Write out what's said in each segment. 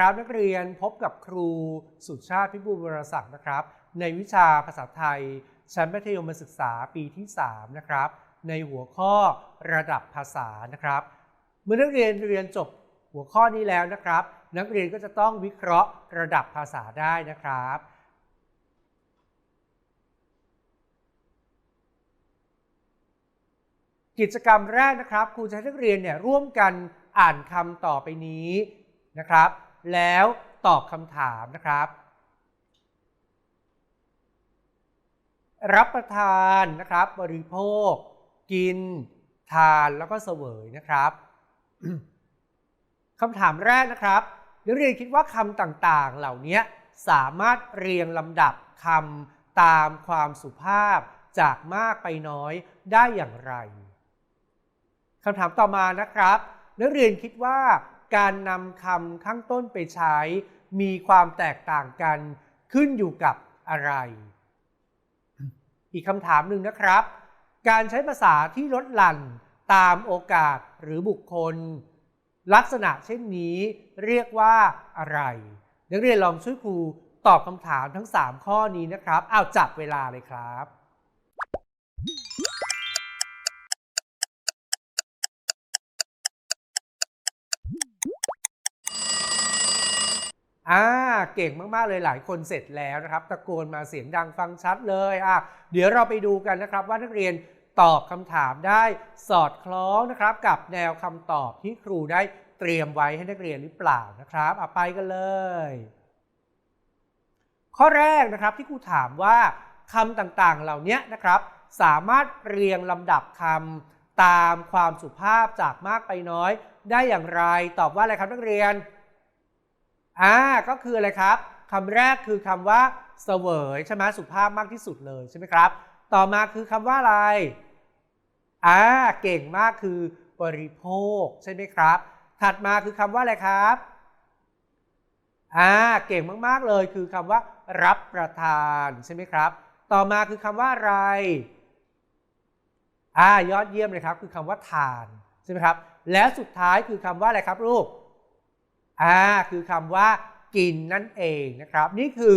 ครับนักเรียนพบกับครูสุชาติพิบูลวรศักดิ์นะครับ ในวิชาภาษาไทย ชั้นมัธยมศึกษาปีที่ 3 นะครับ ในหัวข้อระดับภาษานะครับ เมื่อนักเรียนเรียนจบหัวข้อนี้แล้วนะครับ นักเรียนก็จะต้องวิเคราะห์ระดับภาษาได้นะครับ กิจกรรมแรกนะครับครูจะให้นักเรียนเนี่ยร่วมกันอ่านคำต่อไปนี้นะครับ แล้วตอบคำถามนะครับ รับประทานนะครับ บริโภค กิน ทานแล้วก็เสวยนะครับคำถามแรกนะครับนักเรียนคิดว่าคำต่างๆ เหล่านี้สามารถเรียงลำดับคำตามความสุภาพจากมากไปน้อยได้อย่างไรคำถามต่อมานะครับ นักเรียนคิดว่า การนำคำข้างต้นไปใช้ มีความแตกต่างกันขึ้นอยู่กับอะไร อีกคำถามหนึ่งนะครับ การใช้ภาษาที่ลดหลั่นตามโอกาสหรือบุคคล ลักษณะเช่นนี้เรียกว่าอะไร นักเรียนลองช่วยครูตอบคำถามทั้ง 3 ข้อนี้นะครับ เอาจับเวลาเลยครับ อ่าเก่งมาก ๆ เลยหลายคนเสร็จแล้วนะครับ ตะโกนมาเสียงดังฟังชัดเลยอะเดี๋ยวเราไปดูกันนะครับว่านักเรียนตอบคำถามได้สอดคล้องนะครับ กับแนวคำตอบที่ครูได้เตรียมไว้ให้นักเรียนหรือเปล่านะครับเอาไปกันเลย ข้อแรกนะครับที่ครูถามว่าคำต่างๆเหล่านี้นะครับ สามารถเรียงลำดับคำตามความสุภาพจากมากไปน้อย ได้อย่างไรตอบว่าอะไรครับนักเรียน อ่าก็คืออะไรครับคำแรกคือคำว่าเสวยใช่ไหมสุภาพมากที่สุดเลยใช่ไหมครับ ต่อมาคือคำว่าอะไรอ่าเก่งมากคือบริโภคใช่ไหมครับ ถัดมาคือคำว่าอะไรครับอ่าเก่งมากๆเลยคือคำว่ารับประทานใช่ไหมครับ ต่อมาคือคำว่าอะไรอ่ายอดเยี่ยมเลยครับ คือคำว่าทานใช่ไหมครับ และสุดท้ายคือคำว่าอะไรครับลูก อ่าคือคำว่ากินนั่นเองนะครับ นี่คือ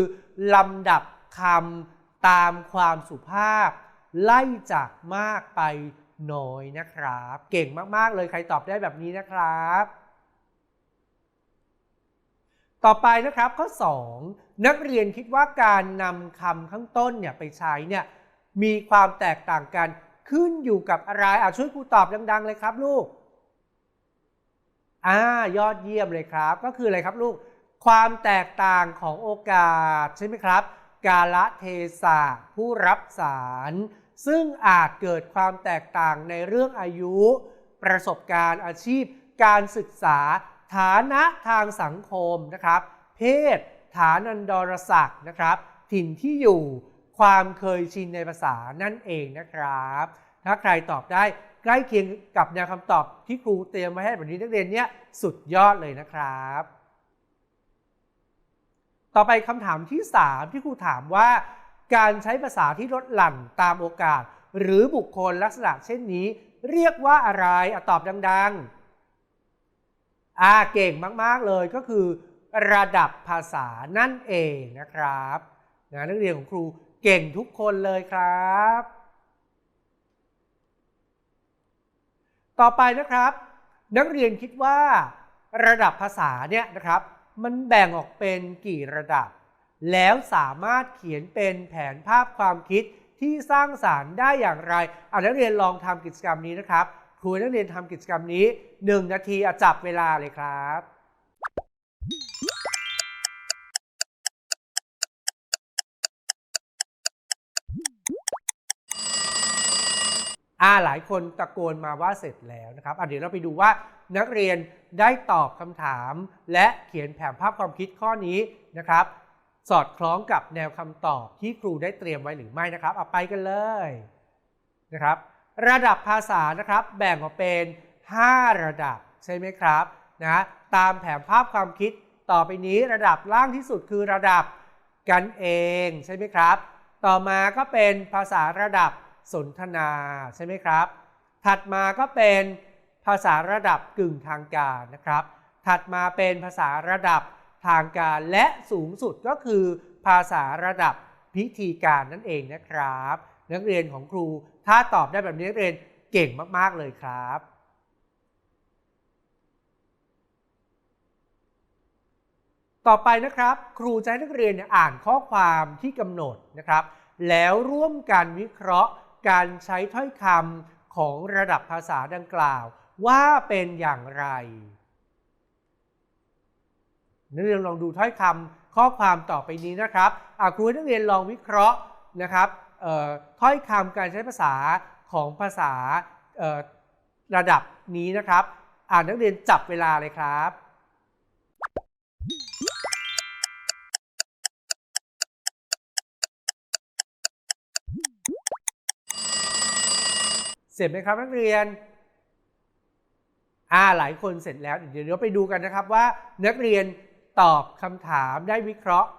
ลำดับคำตามความสุภาพ ไล่จากมากไปน้อยนะครับ เก่งมาก ๆ เลยใครตอบได้แบบนี้นะครับ ต่อไปนะครับข้อ 2 นักเรียนคิดว่าการนำคำข้างต้นเนี่ยไปใช้เนี่ยมีความแตกต่างกันขึ้นอยู่กับอะไรอะช่วยครูตอบดัง ๆ เลยครับลูก อ่ายอดเยี่ยมเลยครับ ก็คืออะไรครับลูก ความแตกต่างของโอกาสใช่ไหมครับ กาลเทศะผู้รับสาร ซึ่งอาจเกิดความแตกต่างในเรื่องอายุ ประสบการณ์อาชีพ การศึกษา ฐานะทางสังคมนะครับ เพศ ฐานันดรศักดิ์นะครับ ถิ่นที่อยู่ ความเคยชินในภาษานั่นเองนะครับ ถ้าใครตอบได้ ใกล้เคียงกับแนวคำตอบที่ครูเตรียมไว้ให้แบบนี้นักเรียนเนี้ยสุดยอดเลยนะครับ ต่อไปคำถามที่ 3 ที่ครูถามว่า การใช้ภาษาที่ลดหลั่นตามโอกาส หรือบุคคลลักษณะเช่นนี้ เรียกว่าอะไรอตอบดัง ๆ อ่าเก่งมาก ๆ เลยก็คือ ระดับภาษานั่นเองนะครับนะนักเรียนของครูเก่งทุกคนเลยครับ ต่อไปนะครับ นักเรียนคิดว่า ระดับภาษาเนี่ยนะครับ มันแบ่งออกเป็นกี่ระดับ แล้วสามารถเขียนเป็นแผนภาพความคิดที่สร้างสารรค์ได้อย่างไรเอานักเรียนลองทำกิจกรรมนี้นะครับครูนักเรียนทำกิจกรรมนี้ 1 นาทีอจับเวลาเลยครับ อ่าหลายคนตะโกนมาว่าเสร็จแล้วนะครับอะเดี๋ยวเราไปดูว่านักเรียนได้ตอบคำถาม และเขียนแผนภาพความคิดข้อนี้นะครับ สอดคล้องกับแนวคำตอบที่ครูได้เตรียมไว้หรือไม่นะครับเอาไปกันเลยนะครับ ระดับภาษานะครับแบ่งออกเป็น 5 ระดับใช่ไหมครับนะตามแผนภาพความคิดต่อไปนี้ระดับล่างที่สุดคือระดับกันเองใช่ไหมครับ ต่อมาก็เป็นภาษาระดับ สนทนาใช่ไหมครับ ถัดมาก็เป็นภาษาระดับกึ่งทางการนะครับ ถัดมาเป็นภาษาระดับทางการและสูงสุดก็คือภาษาระดับพิธีการนั่นเองนะครับ นักเรียนของครูถ้าตอบได้แบบนี้นักเรียนเก่งมาก ๆ เลยครับ ต่อไปนะครับ ครูจะให้นักเรียนอ่านข้อความที่กำหนดนะครับ แล้วร่วมกันวิเคราะห์ การใช้ถ้อยคำของระดับภาษาดังกล่าว ว่าเป็นอย่างไรนักเรียนลองดูถ้อยคำข้อความต่อไปนี้นะครับครูนักเรียนลองวิเคราะห์นะครับถ้อยคำการใช้ภาษาของภาษาระดับนี้นะครับ อ่านนักเรียนจับเวลาเลยครับ เสร็จไหมครับนักเรียน อ่าหลายคนเสร็จแล้ว เดี๋ยวเราไปดูกันนะครับว่านักเรียนตอบคำถามได้วิเคราะห์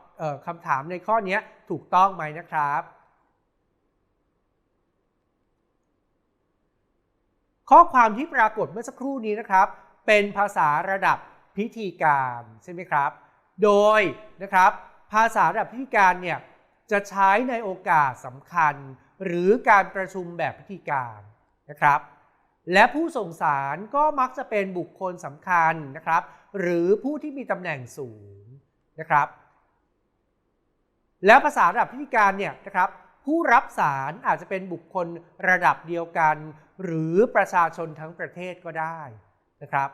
คำถามในข้อนี้ถูกต้องไหมนะครับ ข้อความที่ปรากฏเมื่อสักครู่นี้นะครับ เป็นภาษาระดับพิธีการใช่ไหมครับ โดยนะครับภาษาระดับพิธีการเนี่ยจะใช้ในโอกาสสำคัญ หรือการประชุมแบบพิธีการ นะครับ และผู้ส่งสารก็มักจะเป็นบุคคลสำคัญนะครับ หรือผู้ที่มีตำแหน่งสูงนะครับ แล้วภาษาระดับพิธีการเนี่ยนะครับ ผู้รับสารอาจจะเป็นบุคคลระดับเดียวกัน หรือประชาชนทั้งประเทศก็ได้นะครับ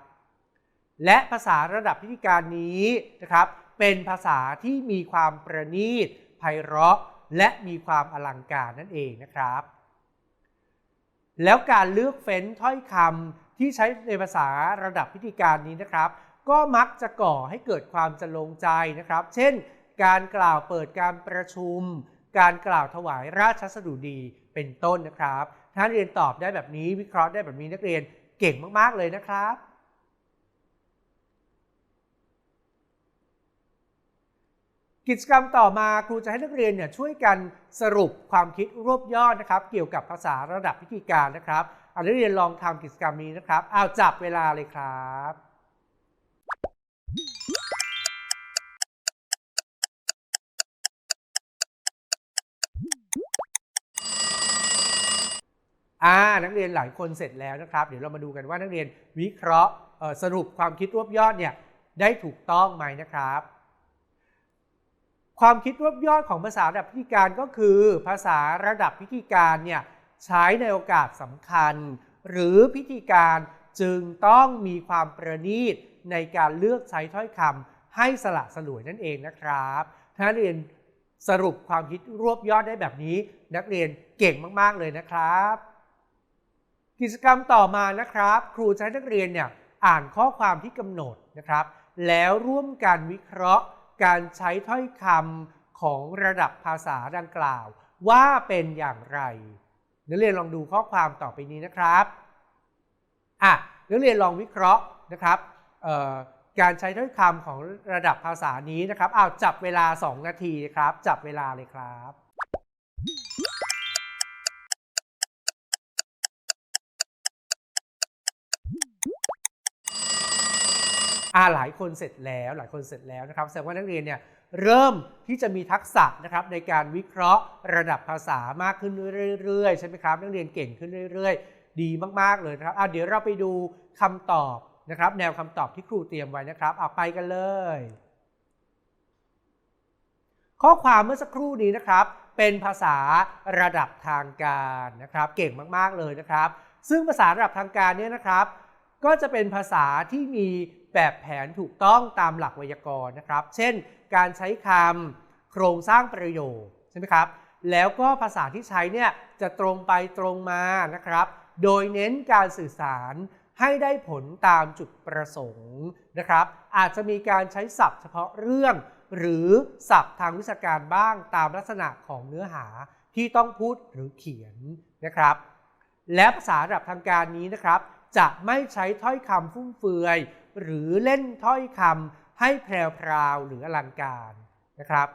และภาษาระดับพิธีการนี้นะครับ เป็นภาษาที่มีความประณีตไพเราะและมีความอลังการนั่นเองนะครับ แล้วการเลือกเฟ้นถ้อยคำที่ใช้ในภาษาระดับพิธีการนี้นะครับ ก็มักจะก่อให้เกิดความจะลงใจนะครับ เช่น การกล่าวเปิดการประชุม การกล่าวถวายราชสดุดีเป็นต้นนะครับ ถ้าเรียนตอบได้แบบนี้วิเคราะห์ได้แบบนี้นักเรียนเก่งมาก ๆ เลยนะครับ กิจกรรมต่อมาครูจะให้นักเรียนเนี่ยช่วยกันสรุปความคิดรวบยอดนะครับ เกี่ยวกับภาษาระดับพิธีการนะครับเอานักเรียนลองทำกิจกรรมนี้นะครับเอาจับเวลาเลยครับอ่านักเรียนหลายคนเสร็จแล้วนะครับ เดี๋ยวเรามาดูกันว่านักเรียนวิเคราะห์สรุปความคิดรวบยอดเนี่ยได้ถูกต้องไหมนะครับ ความคิดรวบยอดของภาษาระดับพิธีการก็คือ ภาษาระดับพิธีการเนี่ยใช้ในโอกาสสำคัญ หรือพิธีการจึงต้องมีความประณีตในการเลือกใช้ถ้อยคำให้สละสลวยนั่นเองนะครับถ้าเรียนสรุปความคิดรวบยอดได้แบบนี้ นักเรียนเก่งมากๆเลยนะครับ กิจกรรมต่อมานะครับ ครูจะให้นักเรียนเนี่ยอ่านข้อความที่กำหนดนะครับ แล้วร่วมกันวิเคราะห์ การใช้ถ้อยคำของระดับภาษาดังกล่าว ว่าเป็นอย่างไรนักเรียนลองดูข้อความต่อไปนี้นะครับอะนักเรียนลองวิเคราะห์นะครับการใช้ถ้อยคำของระดับภาษานี้นะครับเอาจับเวลา 2 นาทีครับ จับเวลาเลยครับ อาหลายคนเสร็จแล้วหลายคนเสร็จแล้วนะครับแสดงว่านักเรียนเนี่ยเริ่มที่จะมีทักษะนะครับในการวิเคราะห์ระดับภาษามากขึ้นเรื่อยๆใช่ไหมครับนักเรียนเก่งขึ้นเรื่อย ๆ ดีมากๆเลยนะครับเดี๋ยวเราไปดูคำตอบนะครับแนวคำตอบที่ครูเตรียมไว้นะครับเอาไปกันเลย ข้อความเมื่อสักครู่นี้นะครับ เป็นภาษาระดับทางการนะครับ เก่งมากๆเลยนะครับ ซึ่งภาษาระดับทางการเนี่ยนะครับ ก็จะเป็นภาษาที่มี แบบแผนถูกต้องตามหลักไวยากรณ์นะครับ เช่น การใช้คำโครงสร้างประโยคใช่ไหมครับ แล้วก็ภาษาที่ใช้เนี่ยจะตรงไปตรงมานะครับ โดยเน้นการสื่อสารให้ได้ผลตามจุดประสงค์นะครับ อาจจะมีการใช้ศัพท์เฉพาะเรื่อง หรือศัพท์ทางวิชาการบ้างตามลักษณะของเนื้อหาที่ต้องพูดหรือเขียนนะครับ และภาษาระดับทางการนี้นะครับ จะไม่ใช้ถ้อยคำฟุ่มเฟือย หรือเล่นถ้อยคำให้แพรวๆหรืออลังการนะครับ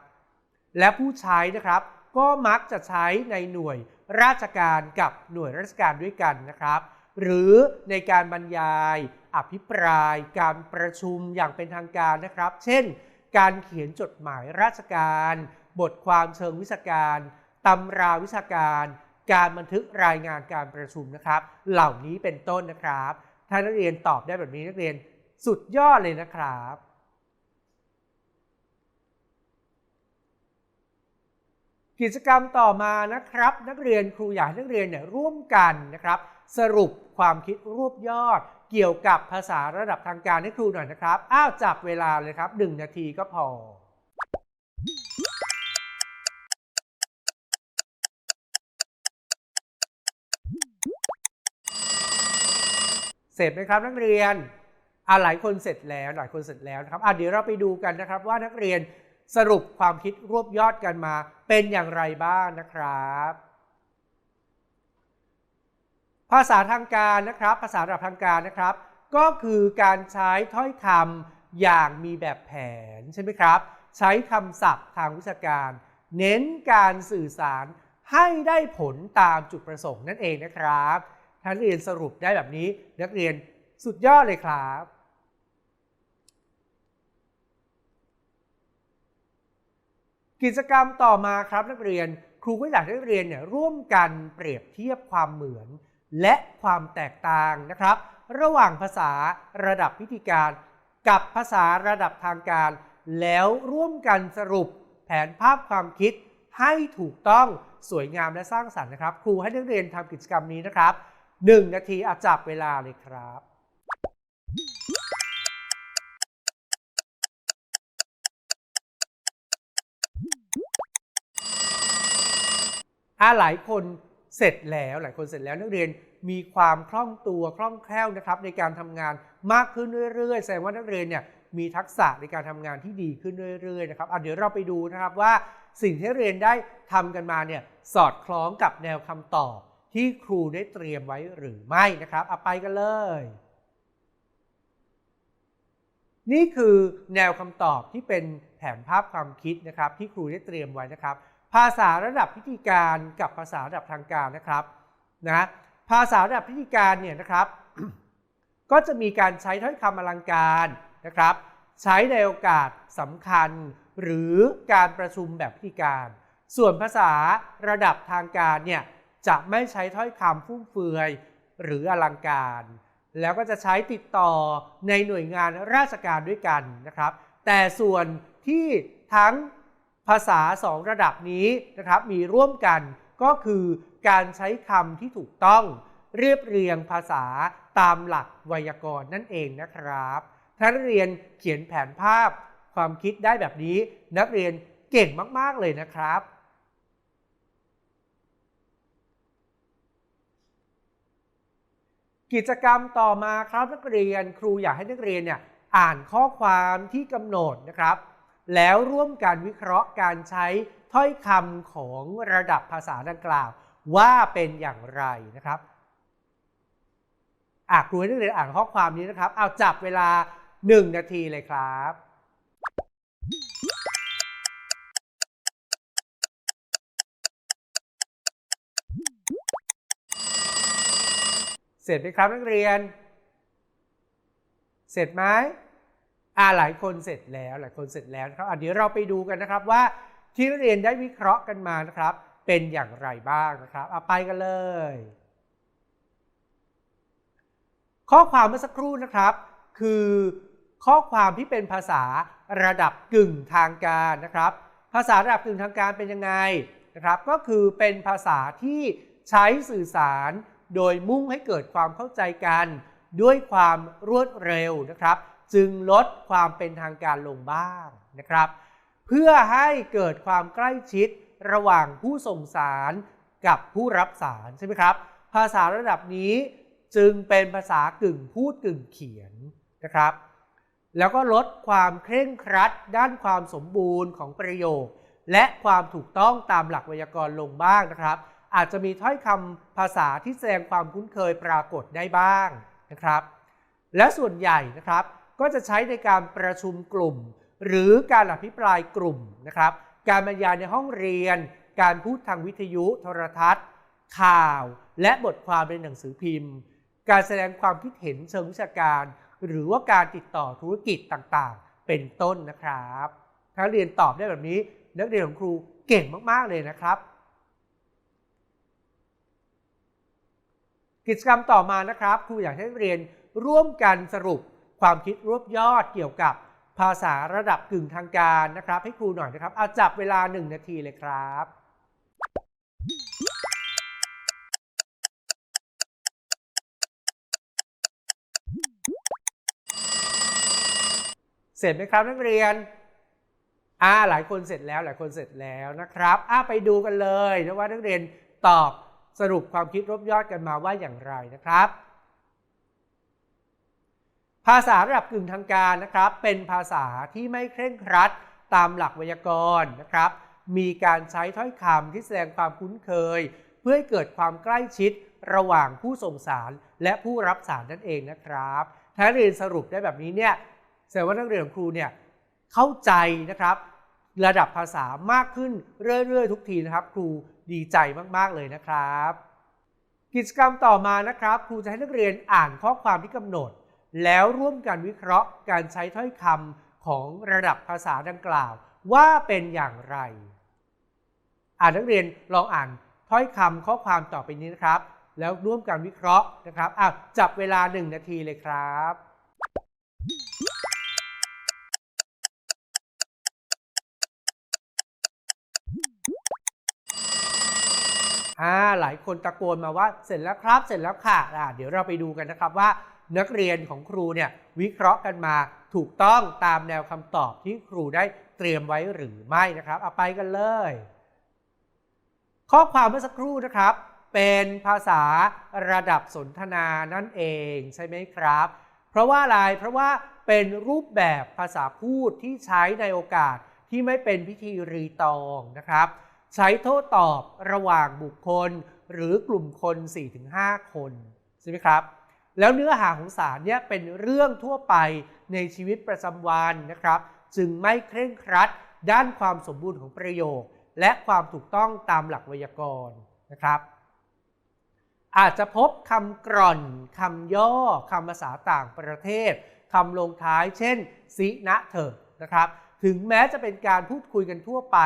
และผู้ใช้นะครับก็มักจะใช้ในหน่วยราชการกับหน่วยราชการด้วยกันนะครับ หรือในการบรรยายอภิปรายการประชุมอย่างเป็นทางการนะครับ เช่น การเขียนจดหมายราชการ บทความเชิงวิชาการตำราวิชาการ การบันทึกรายงานการประชุมนะครับ เหล่านี้เป็นต้นนะครับ ถ้านักเรียนตอบได้แบบนี้นักเรียน สุดยอดเลยนะครับ กิจกรรมต่อมานะครับ นักเรียนครูอยากให้นักเรียนเนี่ยร่วมกันนะครับ สรุปความคิดรวบยอด เกี่ยวกับภาษาระดับทางการให้ครูหน่อยนะครับอ้าวจับเวลาเลยครับ 1 นาทีก็พอเสร็จไหมครับนักเรียน อ่าหลายคนเสร็จแล้วหลายคนเสร็จแล้วนะครับอะเดี๋ยวเราไปดูกันนะครับว่านักเรียนสรุปความคิดรวบยอดกันมาเป็นอย่างไรบ้างนะครับ ภาษาทางการนะครับ ภาษาระดับทางการนะครับ ก็คือการใช้ถ้อยคำอย่างมีแบบแผนใช่ไหมครับ ใช้คำศัพท์ทางวิชาการ เน้นการสื่อสารให้ได้ผลตามจุดประสงค์นั่นเองนะครับถ้านักเรียนสรุปได้แบบนี้นักเรียนสุดยอดเลยครับ กิจกรรมต่อมาครับนักเรียน ครูก็อยากให้นักเรียนเนี่ยร่วมกันเปรียบเทียบความเหมือน และความแตกต่างนะครับ ระหว่างภาษาระดับพิธีการ กับภาษาระดับทางการ แล้วร่วมกันสรุปแผนภาพความคิดให้ถูกต้องสวยงามและสร้างสรรค์นะครับ ครูให้นักเรียนทำกิจกรรมนี้นะครับ 1 นาทีอาจับเวลาเลยครับ อ่าหลายคนเสร็จแล้วหลายคนเสร็จแล้วนักเรียนมีความคล่องตัวคล่องแคล่วนะครับในการทำงานมากขึ้นเรื่อยๆ แสดงว่านักเรียนเนี่ยมีทักษะในการทำงานที่ดีขึ้นเรื่อยๆนะครับเดี๋ยวเราไปดูนะครับว่าสิ่งที่เรียนได้ทำกันมาเนี่ยสอดคล้องกับแนวคำตอบที่ครูได้เตรียมไว้หรือไม่นะครับเอาไปกันเลย นี่คือแนวคำตอบที่เป็นแผนภาพความคิดนะครับที่ครูได้เตรียมไว้นะครับ ภาษาระดับพิธีการกับภาษาระดับทางการนะครับนะภาษาระดับพิธีการเนี่ยนะครับก็จะมีการใช้ถ้อยคำอลังการนะครับ ใช้ในโอกาสสำคัญหรือการประชุมแบบพิธีการ ส่วนภาษาระดับทางการเนี่ยจะไม่ใช้ถ้อยคำฟุ่มเฟือยหรืออลังการ แล้วก็จะใช้ติดต่อในหน่วยงานราชการด้วยกันนะครับ แต่ส่วนที่ทั้ง ภาษาสองระดับนี้นะครับมีร่วมกันก็คือการใช้คำที่ถูกต้องเรียบเรียงภาษาตามหลักไวยากรณ์นั่นเองนะครับถ้านเรียนเขียนแผนภาพความคิดได้แบบนี้ นักเรียนเก่งมาก ๆ เลยนะครับ กิจกรรมต่อมาครับนักเรียนครูอยากให้นักเรียนเนี่ยอ่านข้อความที่กำหนดนะครับ แล้วร่วมกันวิเคราะห์การใช้ถ้อยคำของระดับภาษาดังกล่าว ว่าเป็นอย่างไรนะครับอะครูให้นักเรียนอ่านข้อความนี้นะครับ เอาจับเวลา 1 นาทีเลยครับเสร็จไหมครับนักเรียน เสร็จไหม อ่าหลายคนเสร็จแล้วหลายคนเสร็จแล้วนะครับอะเดี๋ยวเราไปดูกันนะครับว่าที่เรียนได้วิเคราะห์กันมานะครับ เป็นอย่างไรบ้างนะครับเอาไปกันเลย ข้อความเมื่อสักครู่นะครับ คือข้อความที่เป็นภาษาระดับกึ่งทางการนะครับ ภาษาระดับกึ่งทางการเป็นยังไงนะครับ ก็คือเป็นภาษาที่ใช้สื่อสาร โดยมุ่งให้เกิดความเข้าใจกัน ด้วยความรวดเร็วนะครับ จึงลดความเป็นทางการลงบ้างนะครับ เพื่อให้เกิดความใกล้ชิดระหว่างผู้ส่งสารกับผู้รับสารใช่ไหมครับ ภาษาระดับนี้จึงเป็นภาษากึ่งพูดกึ่งเขียนนะครับ แล้วก็ลดความเคร่งครัดด้านความสมบูรณ์ของประโยค และความถูกต้องตามหลักไวยากรณ์ลงบ้างนะครับ อาจจะมีถ้อยคำภาษาที่แสดงความคุ้นเคยปรากฏได้บ้างนะครับ และส่วนใหญ่นะครับ ก็จะใช้ในการประชุมกลุ่ม หรือการอภิปรายกลุ่มนะครับ การบรรยายในห้องเรียน การพูดทางวิทยุโทรทัศน์ ข่าว และบทความในหนังสือพิมพ์ การแสดงความคิดเห็นเชิงวิชาการ หรือว่าการติดต่อธุรกิจต่างๆ เป็นต้นนะครับถ้าเรียนตอบได้แบบนี้ นักเรียนของครูเก่งมากๆเลยนะครับกิจกรรมต่อมานะครับ ครูอยากให้นักเรียนร่วมกันสรุป ความคิดรวบยอดเกี่ยวกับภาษาระดับกึ่งทางการนะครับ ให้ครูหน่อยนะครับเอาจับเวลา 1 นาทีเลยครับ เสร็จไหมครับนักเรียนอ่าหลายคนเสร็จแล้วหลายคนเสร็จแล้วนะครับอ่าไปดูกันเลยนะว่านักเรียนตอบสรุปความคิดรวบยอดกันมาว่าอย่างไรนะครับ ภาษาระดับกึ่งทางการนะครับ เป็นภาษาที่ไม่เคร่งครัดตามหลักไวยากรณ์นะครับ มีการใช้ถ้อยคำที่แสดงความคุ้นเคย เพื่อให้เกิดความใกล้ชิดระหว่างผู้ส่งสารและผู้รับสารนั่นเองนะครับถ้าเรียนสรุปได้แบบนี้เนี่ยแสดงว่านักเรียนของครูเนี่ยเข้าใจนะครับ ระดับภาษามากขึ้นเรื่อยๆ ทุกทีนะครับ ครูดีใจมากๆเลยนะครับ กิจกรรมต่อมานะครับ ครูจะให้นักเรียนอ่านข้อความที่กำหนด แล้วร่วมกันวิเคราะห์การใช้ถ้อยคำของระดับภาษาดังกล่าว ว่าเป็นอย่างไร อ่านนักเรียนลองอ่านถ้อยคำข้อความต่อไปนี้นะครับ แล้วร่วมกันวิเคราะห์นะครับอะจับเวลา 1 นาทีเลยครับอ่าหลายคนตะโกนมาว่าเสร็จแล้วครับ เสร็จแล้วค่ะอ่าเดี๋ยวเราไปดูกันนะครับว่า นักเรียนของครูเนี่ยวิเคราะห์กันมาถูกต้องตามแนวคำตอบที่ครูได้เตรียมไว้หรือไม่นะครับ เอาไปกันเลย ข้อความเมื่อสักครู่นะครับ เป็นภาษาระดับสนทนานั่นเองใช่ไหมครับ เพราะว่าอะไรเพราะว่าเป็นรูปแบบภาษาพูดที่ใช้ในโอกาสที่ไม่เป็นพิธีรีตองนะครับ ใช้โต้ตอบระหว่างบุคคล หรือกลุ่มคน 4-5 คนใช่ไหมครับ แล้วเนื้อหาของสารเนี่ยเป็นเรื่องทั่วไปในชีวิตประจำวันนะครับ จึงไม่เคร่งครัดด้านความสมบูรณ์ของประโยค และความถูกต้องตามหลักไวยากรณ์นะครับ อาจจะพบคำกร่อนคำย่อคำภาษาต่างประเทศคำลงท้ายเช่นสินะเถอะนะครับ ถึงแม้จะเป็นการพูดคุยกันทั่วไป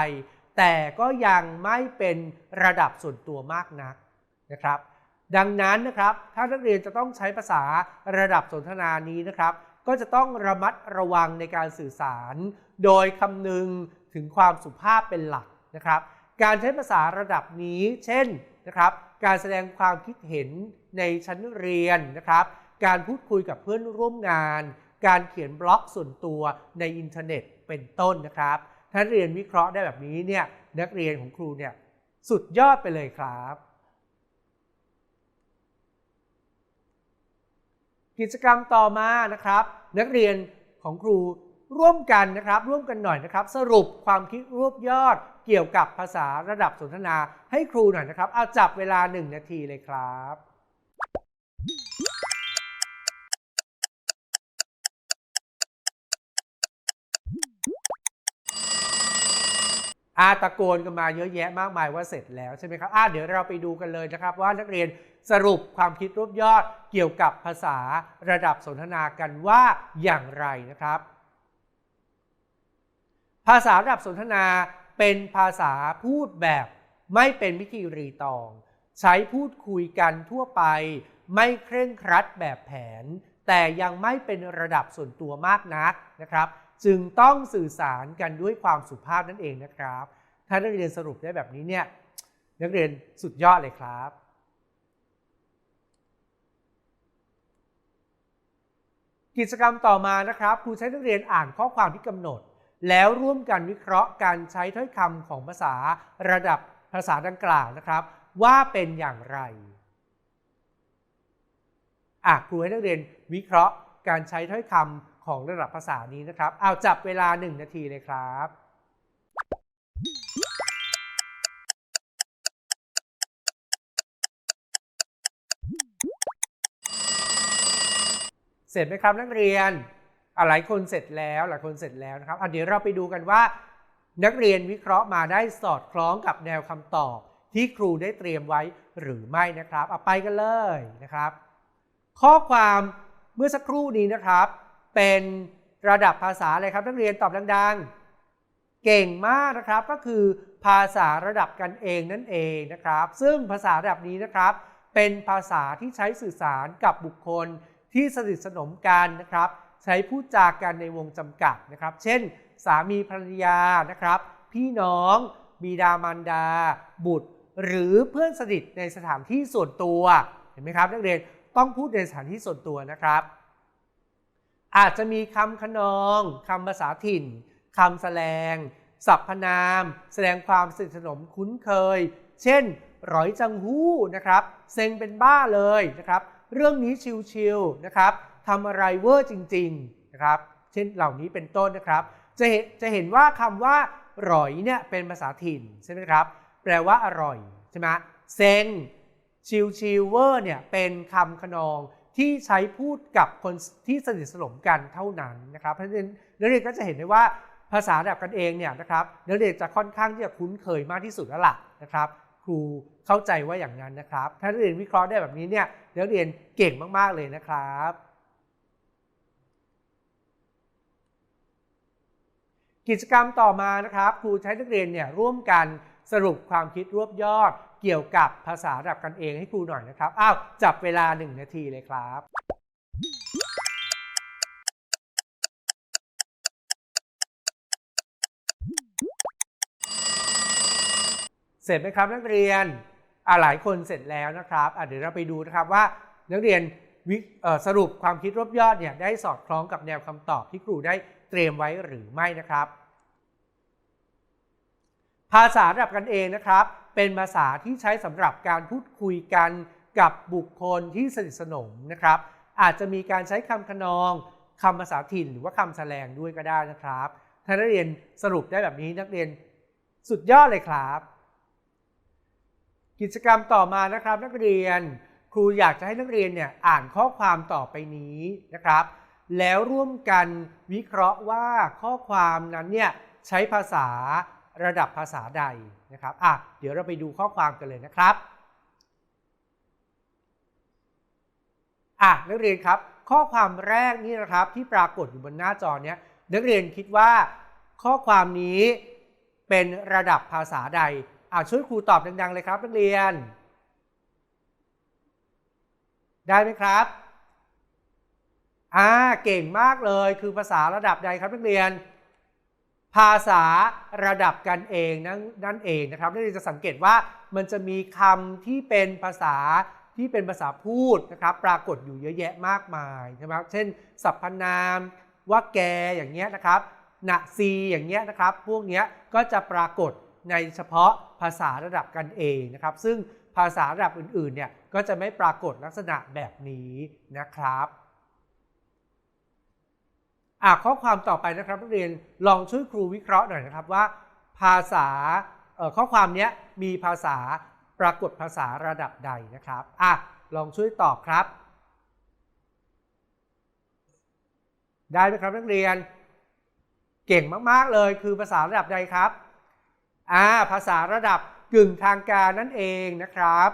แต่ก็ยังไม่เป็นระดับส่วนตัวมากนักนะครับ ดังนั้นนะครับ ถ้านักเรียนจะต้องใช้ภาษาระดับสนทนานี้นะครับ ก็จะต้องระมัดระวังในการสื่อสาร โดยคำนึงถึงความสุภาพเป็นหลักนะครับ การใช้ภาษาระดับนี้ เช่นนะครับ การแสดงความคิดเห็นในชั้นเรียนนะครับ การพูดคุยกับเพื่อนร่วมงาน การเขียนบล็อกส่วนตัวในอินเทอร์เน็ตเป็นต้นนะครับ ถ้าเรียนวิเคราะห์ได้แบบนี้เนี่ยนักเรียนของครูเนี่ยสุดยอดไปเลยครับ กิจกรรมต่อมานะครับ นักเรียนของครูร่วมกันนะครับ ร่วมกันหน่อยนะครับ สรุปความคิดรวบยอดเกี่ยวกับภาษาระดับสนทนาให้ครูหน่อยนะครับ เอาจับเวลา 1 นาทีเลยครับ อาตะโกนกันมาเยอะแยะมากมายว่าเสร็จแล้วใช่ไหมครับอ่าเดี๋ยวเราไปดูกันเลยนะครับ ว่านักเรียนสรุปความคิดรวบยอดเกี่ยวกับภาษาระดับสนทนากันว่าอย่างไรนะครับ ภาษาระดับสนทนาเป็นภาษาพูดแบบไม่เป็นพิธีรีตอง ใช้พูดคุยกันทั่วไป ไม่เคร่งครัดแบบแผน แต่ยังไม่เป็นระดับส่วนตัวมากนักนะครับ จึงต้องสื่อสารกันด้วยความสุภาพนั่นเองนะครับ ถ้านักเรียนสรุปได้แบบนี้เนี่ยนักเรียนสุดยอดเลยครับ กิจกรรมต่อมานะครับครูใช้นักเรียนอ่านข้อความที่กำหนด แล้วร่วมกันวิเคราะห์การใช้ถ้อยคำของภาษาระดับภาษาดังกล่าวนะครับ ว่าเป็นอย่างไรอะครูให้นักเรียนวิเคราะห์การใช้ถ้อยคำของระดับภาษานี้นะครับเอาจับเวลา 1 นาทีเลยครับเสร็จไหมครับนักเรียนหลายคนเสร็จแล้วหลายคนเสร็จแล้วนะครับเดี๋ยวเราไปดูกันว่า นักเรียนวิเคราะห์มาได้สอดคล้องกับแนวคำตอบ ที่ครูได้เตรียมไว้หรือไม่นะครับ เอาไปกันเลยนะครับ ข้อความเมื่อสักครู่นี้นะครับ เป็นระดับภาษาอะไรครับนักเรียนตอบดังๆ เก่งมากนะครับก็คือภาษาระดับกันเองนั่นเองนะครับ ซึ่งภาษาระดับนี้นะครับ เป็นภาษาที่ใช้สื่อสารกับบุคคลที่สนิทสนมกันนะครับ ใช้พูดจากันในวงจำกัดนะครับ เช่น สามีภรรยานะครับ พี่น้อง บิดามารดา บุตร หรือเพื่อนสนิทในสถานที่ส่วนตัวเห็นไหมครับนักเรียนต้องพูดในสถานที่ส่วนตัวนะครับ อาจจะมีคำขนองคำภาษาถิ่นคำแสลงสรรพนาม แสดงความสนิทสนมคุ้นเคย เช่นร้อยจังหู้นะครับ เซ็งเป็นบ้าเลยนะครับ เรื่องนี้ชิวๆนะครับทำอะไรเวอร์จริงๆนะครับ เช่นเหล่านี้เป็นต้นนะครับ จะจะเห็นว่าคำว่าร่อยเนี่ยเป็นภาษาถิ่นใช่ไหมครับ แปลว่าอร่อยใช่ไหมเซ็งชิวชิวเวอร์เนี่ยเป็นคำขนอง ที่ใช้พูดกับคนที่สนิทสนมกันเท่านั้นนะครับเพราะฉะนั้นนักเรียนก็จะเห็นได้ว่าภาษาแบบกันเองเนี่ยนะครับนักเรียนจะค่อนข้างที่จะคุ้นเคยมากที่สุดแล้วล่ะนะครับ ครูเข้าใจว่าอย่างนั้นนะครับ ถ้านักเรียนวิเคราะห์ได้แบบนี้เนี่ยนักเรียนเก่งมากๆเลยนะครับ กิจกรรมต่อมานะครับ ครูใช้นักเรียนเนี่ยร่วมกันสรุปความคิดรวบยอด เกี่ยวกับภาษาระดับกันเองให้ครูหน่อยนะครับ อ้าว จับเวลา 1 นาทีเลยครับ เสร็จไหมครับนักเรียนอ่าหลายคนเสร็จแล้วนะครับอะเดี๋ยวเราไปดูนะครับว่านักเรียนสรุปความคิดรวบยอดเนี่ยได้สอดคล้องกับแนวคำตอบที่ครูได้เตรียมไว้หรือไม่นะครับ ภาษาระดับกันเองนะครับ เป็นภาษาที่ใช้สำหรับการพูดคุยกันกับบุคคลที่สนิทสนมนะครับ อาจจะมีการใช้คำขนองคำภาษาถิ่นหรือว่าคำแสลงด้วยก็ได้นะครับ ถ้านักเรียนสรุปได้แบบนี้นักเรียนสุดยอดเลยครับ กิจกรรมต่อมานะครับนักเรียนครูอยากจะให้นักเรียนเนี่ยอ่านข้อความต่อไปนี้นะครับ แล้วร่วมกันวิเคราะห์ว่าข้อความนั้นเนี่ยใช้ภาษา ระดับภาษาใดนะครับอะเดี๋ยวเราไปดูข้อความกันเลยนะครับอะนักเรียนครับข้อความแรกนี่นะครับที่ปรากฏอยู่บนหน้าจอเนี้ยนักเรียนคิดว่าข้อความนี้เป็นระดับภาษาใดอะช่วยครูตอบดัง ๆ เลยครับนักเรียน ได้ไหมครับอ่าเก่งมากเลยคือภาษาระดับใดครับนักเรียน ภาษาระดับกันเองนั่นนั่นเองนะครับนักเรียนจะสังเกตว่ามันจะมีคำที่เป็นภาษาที่เป็นภาษาพูดนะครับ ปรากฏอยู่เยอะแยะมากมายใช่ไหมเช่น สรรพนาม ว่าแกอย่างเงี้ยนะครับณซีอย่างเงี้ยนะครับ พวกเนี้ยก็จะปรากฏในเฉพาะภาษาระดับกันเองนะครับ ซึ่งภาษาระดับอื่นๆเนี่ยก็จะไม่ปรากฏลักษณะแบบนี้นะครับ อะข้อความต่อไปนะครับนักเรียนลองช่วยครูวิเคราะห์หน่อยนะครับว่า ภาษาข้อความนี้มีภาษาปรากฏภาษาระดับใดนะครับอะลองช่วยตอบครับ ได้ไหมครับนักเรียน เก่งมากๆเลยคือภาษาระดับใดครับอ่าภาษาระดับกึ่งทางการนั่นเองนะครับ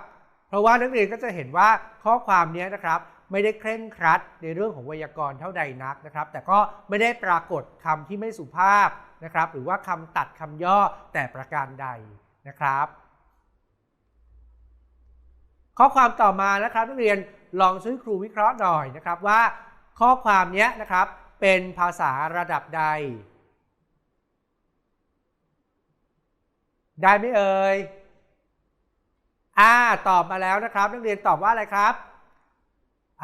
เพราะว่านักเรียนก็จะเห็นว่าข้อความนี้นะครับ ไม่ได้เคร่งครัดในเรื่องของไวยากรณ์เท่าใดนักนะครับ แต่ก็ไม่ได้ปรากฏคำที่ไม่สุภาพนะครับ หรือว่าคำตัดคำย่อแต่ประการใดนะครับ ข้อความต่อมานะครับนักเรียนลองช่วยครูวิเคราะห์หน่อยนะครับว่า ข้อความนี้นะครับเป็นภาษาระดับใด ได้ไหมเอ่ยอ่าตอบมาแล้วนะครับ นักเรียนตอบว่าอะไรครับ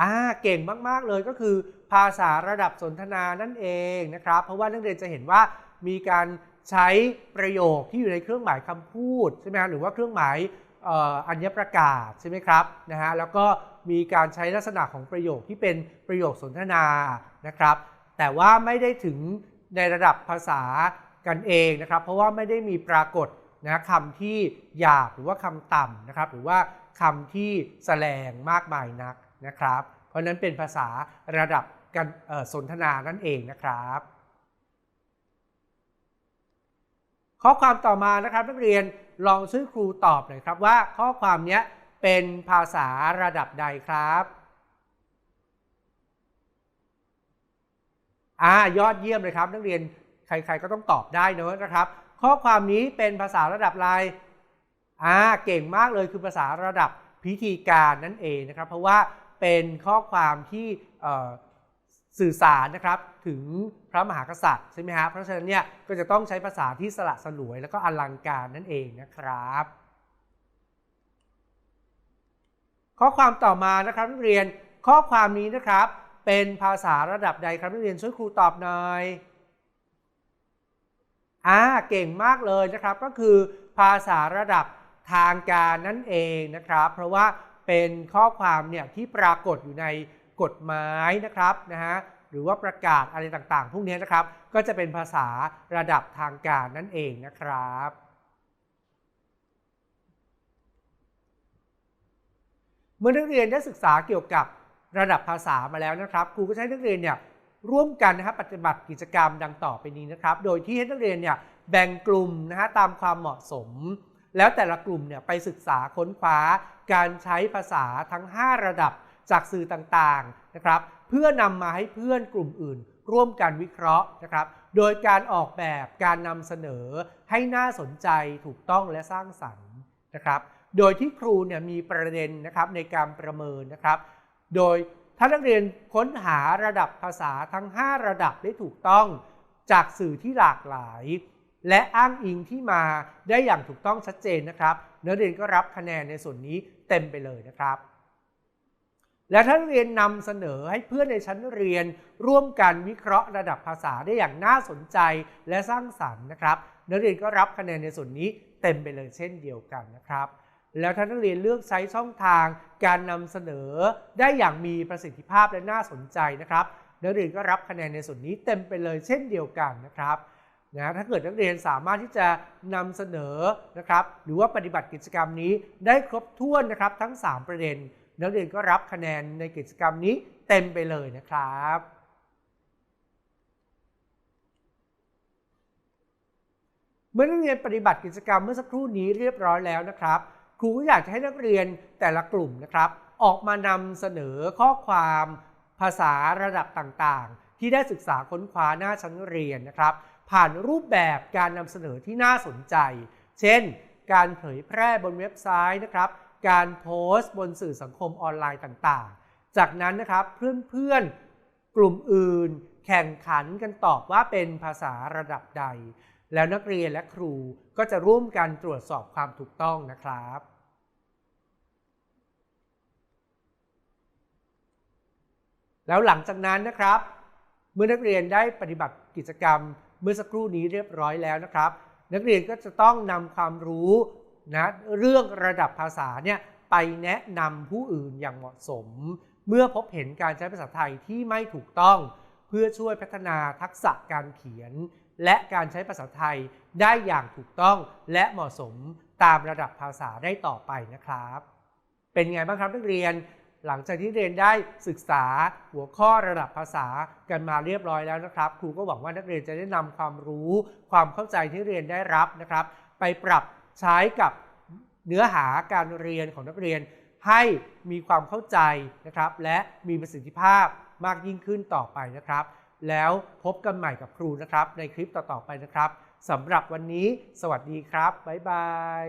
อ่าเก่งมาก ๆ เลยก็คือภาษาระดับสนทนานั่นเองนะครับ เพราะว่านักเรียนจะเห็นว่ามีการใช้ประโยคที่อยู่ในเครื่องหมายคำพูดใช่ไหมหรือว่าเครื่องหมายอัญประกาศใช่ไหมครับนะฮะแล้วก็มีการใช้ลักษณะของประโยคที่เป็นประโยคสนทนานะครับ แต่ว่าไม่ได้ถึงในระดับภาษากันเองนะครับ เพราะว่าไม่ได้มีปรากฏนะคำที่หยาบหรือว่าคำต่ำนะครับ หรือว่าคำที่แสลงมากมายนัก นะครับ เพราะนั้นเป็นภาษาระดับการสนทนานั่นเองนะครับ ข้อความต่อมานะครับนักเรียนลองช่วยครูตอบหน่อยครับว่าข้อความนี้เป็นภาษาระดับใดครับอ่ายอดเยี่ยมเลยครับ นักเรียนใคร ๆ ก็ต้องตอบได้เนอะนะครับ ข้อความนี้เป็นภาษาระดับอะไรอ่าเก่งมากเลยคือภาษาระดับพิธีการนั่นเองนะครับ เพราะว่า เป็นข้อความที่สื่อสารนะครับถึงพระมหากษัตริย์ใช่ไหมครับเพราะฉะนั้นเนี่ยก็จะต้องใช้ภาษาที่สละสลวย แล้วก็อลังการนั่นเองนะครับ ข้อความต่อมานะครับนักเรียนข้อความนี้นะครับ เป็นภาษาระดับใดครับนักเรียนช่วยครูตอบหน่อยอ่าเก่งมากเลยนะครับก็คือภาษาระดับทางการนั่นเองนะครับ เพราะว่า เป็นข้อความเนี่ยที่ปรากฏอยู่ในกฎหมายนะครับนะฮะหรือว่าประกาศอะไรต่างๆ พวกนี้นะครับ ก็จะเป็นภาษาระดับทางการนั่นเองนะครับ เมื่อนักเรียนได้ศึกษาเกี่ยวกับระดับภาษามาแล้วนะครับ ครูก็ใช้นักเรียนเนี่ยร่วมกันนะครับปฏิบัติกิจกรรมดังต่อไปนี้นะครับ โดยที่ให้นักเรียนเนี่ยแบ่งกลุ่มนะฮะตามความเหมาะสม แล้วแต่ละกลุ่มเนี่ยไปศึกษาค้นคว้าการใช้ภาษาทั้ง 5 ระดับจากสื่อต่างๆนะครับเพื่อนำมาให้เพื่อนกลุ่มอื่น ร่วมกันวิเคราะห์นะครับ โดยการออกแบบการนำเสนอให้น่าสนใจถูกต้องและสร้างสรรค์นะครับ โดยที่ครูเนี่ยมีประเด็นนะครับในการประเมินนะครับ โดยถ้านักเรียนค้นหาระดับภาษาทั้ง 5 ระดับได้ถูกต้องจากสื่อที่หลากหลาย และอ้างอิงที่มาได้อย่างถูกต้องชัดเจนนะครับ นักเรียนก็รับคะแนนในส่วนนี้เต็มไปเลยนะครับ และถ้านักเรียนนำเสนอให้เพื่อนในชั้นเรียน ร่วมกันวิเคราะห์ระดับภาษาได้อย่างน่าสนใจและสร้างสรรค์นะครับ นักเรียนก็รับคะแนนในส่วนนี้เต็มไปเลยเช่นเดียวกันนะครับแล้วถ้านักเรียนเลือกใช้ช่องทางการนำเสนอได้อย่างมีประสิทธิภาพและน่าสนใจนะครับ นักเรียนก็รับคะแนนในส่วนนี้เต็มไปเลยเช่นเดียวกันนะครับ นะถ้าเกิดนักเรียนสามารถที่จะนำเสนอนะครับหรือว่าปฏิบัติกิจกรรมนี้ได้ครบถ้วนนะครับทั้ง 3 ประเด็น นักเรียนก็รับคะแนนในกิจกรรมนี้เต็มไปเลยนะครับเมื่อนักเรียนปฏิบัติกิจกรรมเมื่อสักครู่นี้เรียบร้อยแล้วนะครับ ครูก็อยากจะให้นักเรียนแต่ละกลุ่มนะครับ ออกมานำเสนอข้อความภาษาระดับต่างๆ ที่ได้ศึกษาค้นคว้าหน้าชั้นเรียนนะครับ ผ่านรูปแบบการนำเสนอที่น่าสนใจ เช่น การเผยแพร่บนเว็บไซต์นะครับ การโพสต์บนสื่อสังคมออนไลน์ต่างๆ จากนั้นนะครับเพื่อนๆ กลุ่มอื่น แข่งขันกันตอบว่าเป็นภาษาระดับใด แล้วนักเรียนและครูก็จะร่วมกันตรวจสอบความถูกต้องนะครับแล้วหลังจากนั้นนะครับ เมื่อนักเรียนได้ปฏิบัติกิจกรรม เมื่อสักครู่นี้เรียบร้อยแล้วนะครับ นักเรียนก็จะต้องนำความรู้นะเรื่องระดับภาษาเนี่ยไปแนะนำผู้อื่นอย่างเหมาะสม เมื่อพบเห็นการใช้ภาษาไทยที่ไม่ถูกต้อง เพื่อช่วยพัฒนาทักษะการเขียน และการใช้ภาษาไทยได้อย่างถูกต้องและเหมาะสมตามระดับภาษาได้ต่อไปนะครับ เป็นไงบ้างครับนักเรียน หลังจากที่เรียนได้ศึกษาหัวข้อระดับภาษากันมาเรียบร้อยแล้วนะครับ ครูก็หวังว่านักเรียนจะได้นำความรู้ ความเข้าใจที่เรียนได้รับนะครับ ไปปรับใช้กับเนื้อหาการเรียนของนักเรียนให้มีความเข้าใจนะครับ และมีประสิทธิภาพมากยิ่งขึ้นต่อไปนะครับ แล้วพบกันใหม่กับครูนะครับ ในคลิปต่อๆไปนะครับสำหรับวันนี้ สวัสดีครับ บ๊ายบาย